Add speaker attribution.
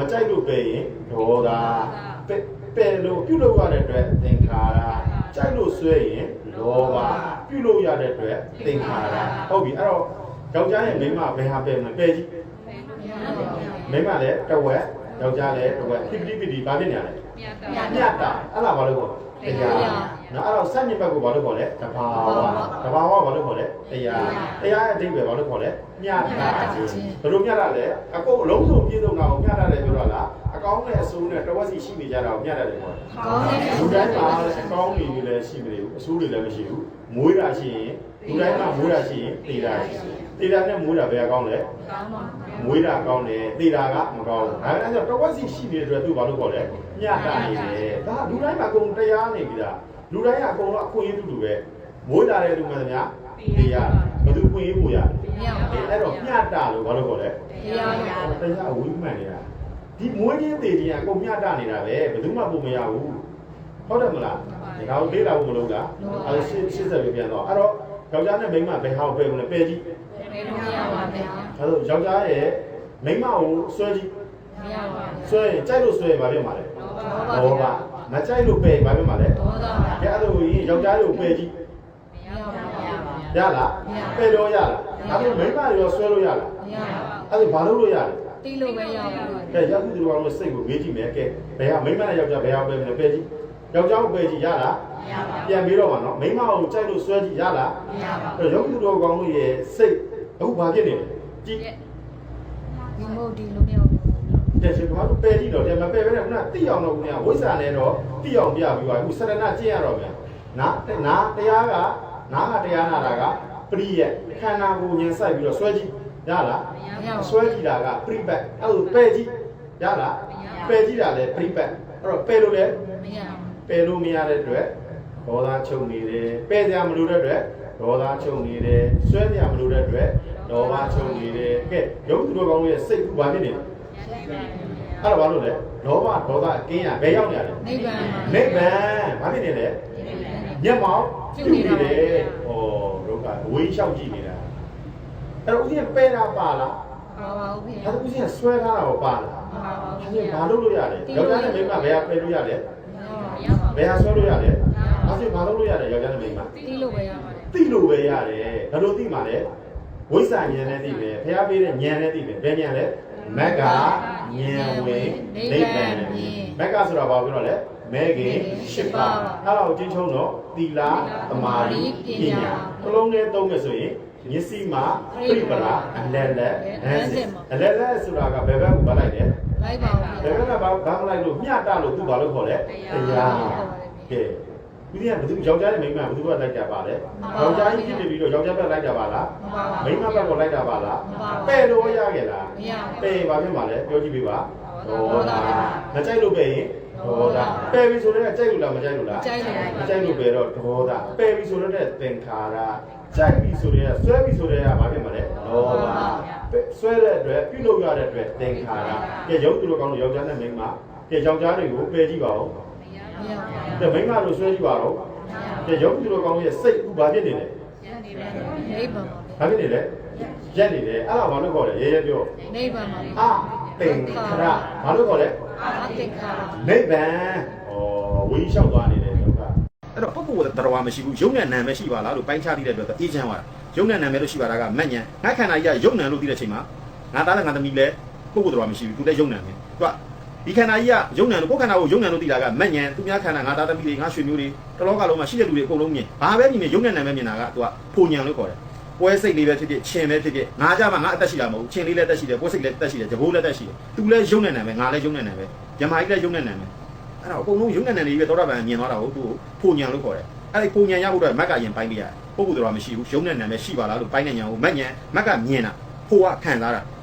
Speaker 1: မကြိုက်လို့ပဲရင်ဒေါသပဲပဲလို့ပြုလုပ်ရတဲ့အတွက်သင်္ခါရကြိုက်လို့ဆွဲရင်လောဘပြုလုပ်ရတဲ့အတွက်သင်္ခါရဟုတ်ပြီအဲ့တော့ယောက်ျားရဲ့မိန်းမဘယ်ဟာပဲမလဲပဲကြီးမိန်းမလည်းတဝက် ယောက်ျားလည်းတဝက်ပိပိပိပိဘာဖြစ်နေရလဲမြတ်တာအဲ့ဒါဘာလို့ခေါ်လဲတရားနော်အဲ့တော့စัจညဘက်ကိုဘာလို့ခေါ်လဲတဘာဝတဘာဝဘာလို့ခေါ်လဲတရားတရားရဲ့အဓိပ္ပာယ်ဘာလို့ခေါ်လဲမြတ်တာခြင်းဘယ်လိုမြတ်တာလဲအကုန်လုံးစုံပြည့်စုံတာကိုမြတ်တာလဲပြောတာလားအ ကောင်းနဲ့အဆိုးနဲ့တဝက်စီရှိနေကြတာကိုမြတ်တာလဲခေါ်တယ်
Speaker 2: ကောင်းတယ်
Speaker 1: လူတိုင်းမှာအကောင်းတွေလည်းရှိမနေဘူးအဆိုးတွေလည်းမရှိဘူးမွေးတာရှိရင်လူတိုင်းမှာမွေးတာရှိရင်တေတာရှိတေတာနဲ့မွေးတာဘယ်ကောင်းလဲ
Speaker 2: ကောင်းပါ
Speaker 1: မွေးတာကောင်းတယ်သေတာကမကောင်းဘူးဒါအဲ့ဒါကြောင့်တဝက်စီရှိနေတဲ့အတွက်သူဘာလို့ခေါ်လဲညတာနေတယ်ဒါလူတိုင်းမှာအကုန်တရားနေပြီလားလူတိုင်းကအကုန်လုံးအခွင့်အရေးတူတူပဲမွေးတာတဲ့လူမှန်သမျှသေရဘယ်သူခွင့်ရေးကိုရ
Speaker 2: မြောက်ပါ
Speaker 1: အဲ့တော့ညတာလို့ဘာလို့ခေါ်လဲ
Speaker 2: တရားရ
Speaker 1: တရားဝိမှန်နေတာ ဒီမွေးခြင်းသေခြင်းကအကုန်ညတာနေတာပဲဘယ်သူမှပုံမရဘူးဟုတ်တယ်မလားဒီကောင်လေးလာဖို့မလုပ်တာအဲ့ဒါရှင်းရှင်းဆက်ပြပြန်တော့အဲ့တော့ယောက်ျားနဲ့မိန်းမဘယ်ဟာကိုပဲမလဲပဲကြည့်
Speaker 2: ဘယ်လိုမရပါနဲ့
Speaker 1: အဲ့တော့ယောက်ျားရဲ့မိန်းမကိုဆွဲကြည့်
Speaker 2: မရပါ
Speaker 1: ဆွဲရင်ကြိုက်လို့ဆွဲရင်ဘာဖြစ်မှာလဲ
Speaker 2: ဘော
Speaker 1: ဘောပါမကြိုက်လို့ပယ်ရင်ဘာဖြစ်မှာလဲ
Speaker 2: ဒေါသ
Speaker 1: ကြအဲ့လိုရင်ယောက်ျားတွေကိုပယ်ကြည့်
Speaker 2: မရပါမရပါ
Speaker 1: ရလားပယ်တော့ရလားဒါပေမဲ့မိန်းမတွေရောဆွဲလို့ရလား
Speaker 2: မရပါ
Speaker 1: အဲ့ဒါဘာလို့လို့ရလဲ
Speaker 2: တိလို့ပဲရပါ
Speaker 1: ကဲရောက်သူတို့ကတော့စိတ်ကိုမေးကြည့်မယ်ကဲဘယ်ဟာမိန်းမနဲ့ယောက်ျားဘယ်ဟာပယ်မလဲပယ်ကြည့်ယောက်ျားကိုပယ်ကြည့်ရလား
Speaker 2: မရပါ
Speaker 1: ပြန်ပြီးတော့မှာနော်မိန်းမကိုကြိုက်လို့ဆွဲကြည့်ရလား
Speaker 2: မရပါ
Speaker 1: အဲ့တော့ရောက်သူတို့ကောင်လို့ရဲ့စိတ်အခုဘာဖြစ်နေလဲကြည့်
Speaker 2: ဒီမို့ဒီလိုမျိုး
Speaker 1: တဲ့ရှင်ဘာလို့ပယ်ကြည့်တော့တယ်မပယ်ပဲနဲ့ခုနတိအောင်တော့ခုနဝိဇ္ဇာနဲ့တော့တိအောင်ပြပြီးပါအခုစရဏကျင့်ရတော့မယ်နာနာတရားကနာကတရားနာတာကပရိယခန္ဓာကိုဉာဏ်ဆိုင်ပြီးတော့ဆွဲကြည့် ရလား
Speaker 2: မရပါ
Speaker 1: ဆွဲကြည့်တာကပရိပတ်အဲ့လိုပယ်ကြည့်ရလားပယ်ကြည့်တာလည်းပရိပတ်အဲ့တော့ပယ်လို့လည်း
Speaker 2: မရ
Speaker 1: ပယ်လို့မရတဲ့အတွက်ဒေါသချုပ်နေတယ်ပယ်စရာမလိုတဲ့အတွက်ဒေါသချုပ်နေတယ်ဆွဲစရာမလိုတဲ့အတွက်ဒေါသချုပ်နေတယ်ကဲရုပ်သူတော်ကောင်းရဲ့စိတ်ကဘာဖြစ်နေလဲအဲ့တော့ဘာလို့လဲလောဘဒေါသအကင်းရဘယ်ရောက်နေရလဲ
Speaker 2: နိဗ္ဗာန်
Speaker 1: နိဗ္ဗာန်ဘာဖြစ်နေလဲမျက်မှောက်ပြုတ်နေတယ်ဩဒုက္ခဝေးလျှောက်ကြည့်နေတာ အဲ့တော့ဦးဇင်းပဲတာပါလား
Speaker 2: ပါပါဦးဖေ
Speaker 1: အဲ့တော့ဦးဇင်းဆွဲထားတာကိုပါလား
Speaker 2: ပါပါဦး
Speaker 1: အဲ့ဒါဘာလို့လို့ရလဲယောက်ျားနဲ့မိန်းမဘယ်ဟာပဲလို့ရလဲ
Speaker 2: မရပါ
Speaker 1: ဘယ်ဟာဆွဲလို့ရလဲအဲ့ဒါဘာလို့လို့ရလဲယောက်ျားနဲ့မိန်းမ
Speaker 2: တိလို့ပဲရပါတယ်
Speaker 1: သိလို့ပဲရတယ်ဘယ်လိုသိမှာလဲဝိဇ္ဇာဉာဏ်နဲ့သိမယ်ဖះပေးတဲ့ဉာဏ်နဲ့သိမယ်ဘယ်ဉာဏ်လဲမက္ကဉာဏ်ဝင်နိဗ္ဗာန်မက္ကဆိုတာဘာပြောတော့လဲမဲခင်၈ပါးအဲ့ဒါကိုကျင်းချုံတော့သီလသမာဓိပညာအလုံးနဲ့သုံးမယ်ဆိုရင် မျက်စိမှာပြိပရာအလဲလဲအလဲလဲဆိုတာကဘယ်ဘက်ကိုဗလိုက်လဲ
Speaker 2: လိုက်ပါဦး
Speaker 1: ဘယ်ဘက်ကဘာဘာမလိုက်လို့မျှတလို့သူ့ဘာလို့ခေါ်လဲတရားကဲဒီကဘယ်သူယောက်ျားနဲ့မိန်းမဘယ်သူကလိုက်ကြပါလဲယောက်ျားကြီးဖြစ်နေပြီးတော့ယောက်ျားဘက်လိုက်ကြပါလား
Speaker 2: မပါပါ
Speaker 1: မိန်းမဘက်ကိုလိုက်တာပါလား
Speaker 2: မပါဘူး
Speaker 1: ပဲ့လို့ရခဲ့လား
Speaker 2: မရပါဘူး
Speaker 1: ပဲ့ဘာဖြစ်မှာလဲပြောကြည့်ပေးပါ
Speaker 2: ဒေါသ
Speaker 1: မကြိုက်လို့ပဲ့ရင် ဒေါသပဲ့ပြီဆိုတော့ကြိုက်လို့လားမကြိုက်လို့လား
Speaker 2: ကြိုက်တယ်
Speaker 1: မကြိုက်လို့ပဲတော့ဒေါသပဲ့ပြီဆိုတော့သင်္ခါရကြိုက်ပြီဆိုတော့ဆွဲပြီဆိုတော့ဘာဖြစ်မှာလဲဒေါသပဲ့ဆွဲတဲ့အတွက်ပြုလုပ်ရတဲ့အတွက်သင်္ခါရကဲရုပ်သူတို့ကောင်းလို့ယောက်ျားနဲ့မိန်းမကဲယောက်ျားတွေကိုပယ်ကြည့်ပါဦး
Speaker 2: မရပါ
Speaker 1: ကဲမိန်းမတို့ဆွဲကြည့်ပါတော့ကဲရုပ်သူတို့ကောင်းရဲ့စိတ်ဥဘာဖြစ်နေလဲ
Speaker 2: နိဗ္ဗာန်ပါ
Speaker 1: ဘာဖြစ်နေလဲရက်နေတယ်အဲ့ဒါဘာလို့ခေါ်လဲရဲရဲပြော
Speaker 2: နိဗ္ဗာန်ပါ
Speaker 1: အသင်္ခါရဘာလို့ခေါ်လဲ
Speaker 2: အာသင်္ခါရ
Speaker 1: နိဗ္ဗာန်ဩဝီလျှောက်သွားနေတယ်ဒုက္ခအဲ့တော့ပုဂ္ဂိုလ်တရားမရှိဘူးယုံနဲ့နာမ်ပဲရှိပါလားလို့ပိုင်းခြားသိတဲ့အတွက်အေးချမ်းသွားတာယုံနဲ့နာမ်ပဲလို့ရှိပါတာကမက်ညံငါခန္ဓာကြီးကယုံနံလို့သိတဲ့အချိန်မှာငါသားနဲ့ငါသမီးလည်းပုဂ္ဂိုလ်တရားမရှိဘူးသူလည်းယုံနံပဲသူကဒီခန္ဓာကြီးကယုံနံလို့ကိုယ်ခန္ဓာကိုယုံနံလို့သိတာကမက်ညံသူများခန္ဓာငါသားသမီးတွေငါရွှေမျိုးတွေတလောကလုံးမှာရှိတဲ့လူတွေအကုန်လုံးမြင်ဘာပဲမြင်မြင်ယုံနဲ့နာမ်ပဲမြင်တာကသူကဖုန်ညံလို့ခေါ်တယ် ပွဲစိတ်လေးပဲဖြစ်ဖြစ်ချင်းပဲဖြစ်ဖြစ်ငါကြမှာငါအသက်ရှိတာမဟုတ်ဘူးချင်းလေးလည်းအသက်ရှိတယ်ပွဲစိတ်လည်းအသက်ရှိတယ်ကြဘိုးလည်းအသက်ရှိတယ်သူလည်းယုံနဲ့နာမ်ပဲငါလည်းယုံနဲ့နာမ်ပဲယမကြီးလည်းယုံနဲ့နာမ်ပဲအဲ့တော့အကုန်လုံးယုံနဲ့နဲ့နေပြီးတော့တာပန်မြင်သွားတာဟုတ်သူဖိုညံလို့ခေါ်တယ်အဲ့ဒီဖိုညံရဖို့တော့မက်ကရင်ပိုင်းပြရတယ်ပုဂ္ဂိုလ်တော်မရှိဘူးယုံနဲ့နဲ့ပဲရှိပါလားလို့ပိုင်းနဲ့ညာကိုမက်ညံမက်ကမြင်တာဖိုကခံစားတာ